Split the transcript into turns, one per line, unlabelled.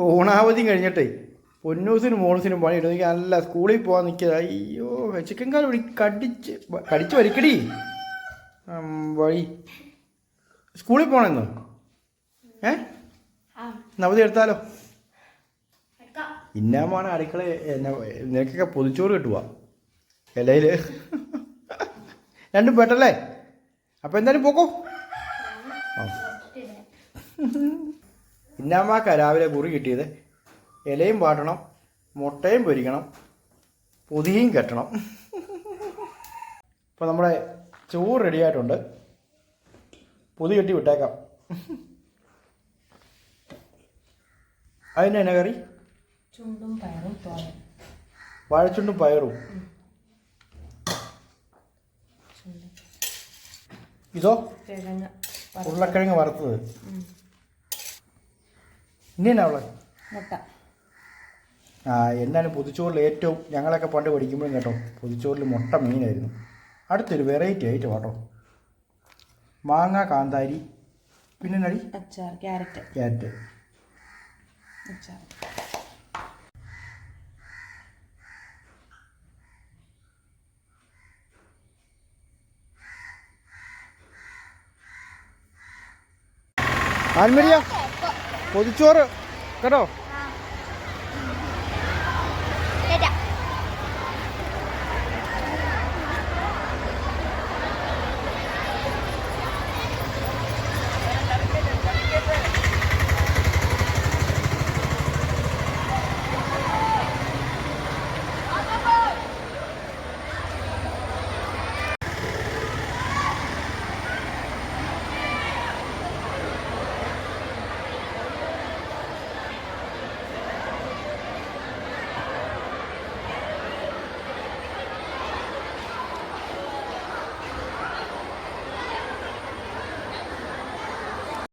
ഓണാവധി കഴിഞ്ഞിട്ടേ പൊന്നൂസിനും മോളൂസിനും പണി ഇടുന്നെങ്കിൽ നല്ല സ്കൂളിൽ പോകാൻ നിൽക്കുക അയ്യോ ചിക്കൻ കാൽ വിളി കടിച്ച് കടിച്ച് വലിക്കടി. വഴി. സ്കൂളിൽ പോകണമെന്ന് ഏ? നവതി എടുത്താലോ? ഇന്നാമാണ് അടുക്കള എന്നെ നിനക്കൊക്കെ പൊതിച്ചോറ് കിട്ടുക ഇലയിൽ രണ്ടും പെട്ടല്ലേ? അപ്പം എന്തായാലും പോക്കോ. ആ. ഇന്നാമാക്ക രാവിലെ കുറി കിട്ടിയത് ഇലയും പാട്ടണം മുട്ടയും പൊരിക്കണം പൊതിയും കെട്ടണം. ഇപ്പോൾ നമ്മുടെ ചോറ് റെഡിയായിട്ടുണ്ട് പൊതി കെട്ടി വിട്ടേക്കാം. അതിന് എന്നാ കറി?
ചുണ്ടും പയറും
വാഴച്ചുണ്ടും പയറും. ഇതോ?
കിഴങ്ങ്
ഉരുളക്കിഴങ്ങ് വറുത്തത്. ഇനി അവൾ
മുട്ട.
ആ എന്നാലും പൊതിച്ചോറിൽ ഏറ്റവും ഞങ്ങളൊക്കെ പണ്ട് പഠിക്കുമ്പോഴും കേട്ടോ പുതുച്ചോറിൽ മുട്ട മീനായിരുന്നു അടുത്തൊരു വെറൈറ്റി ആയിട്ട് കേട്ടോ. മാങ്ങ കാന്താരി പിന്നെ നടി
അച്ചാർ ക്യാരറ്റ്.
ക്യാരറ്റ്.
അച്ചാർ.
ആൽമരിയ? പൊതിച്ചോറ്. കേട്ടോ?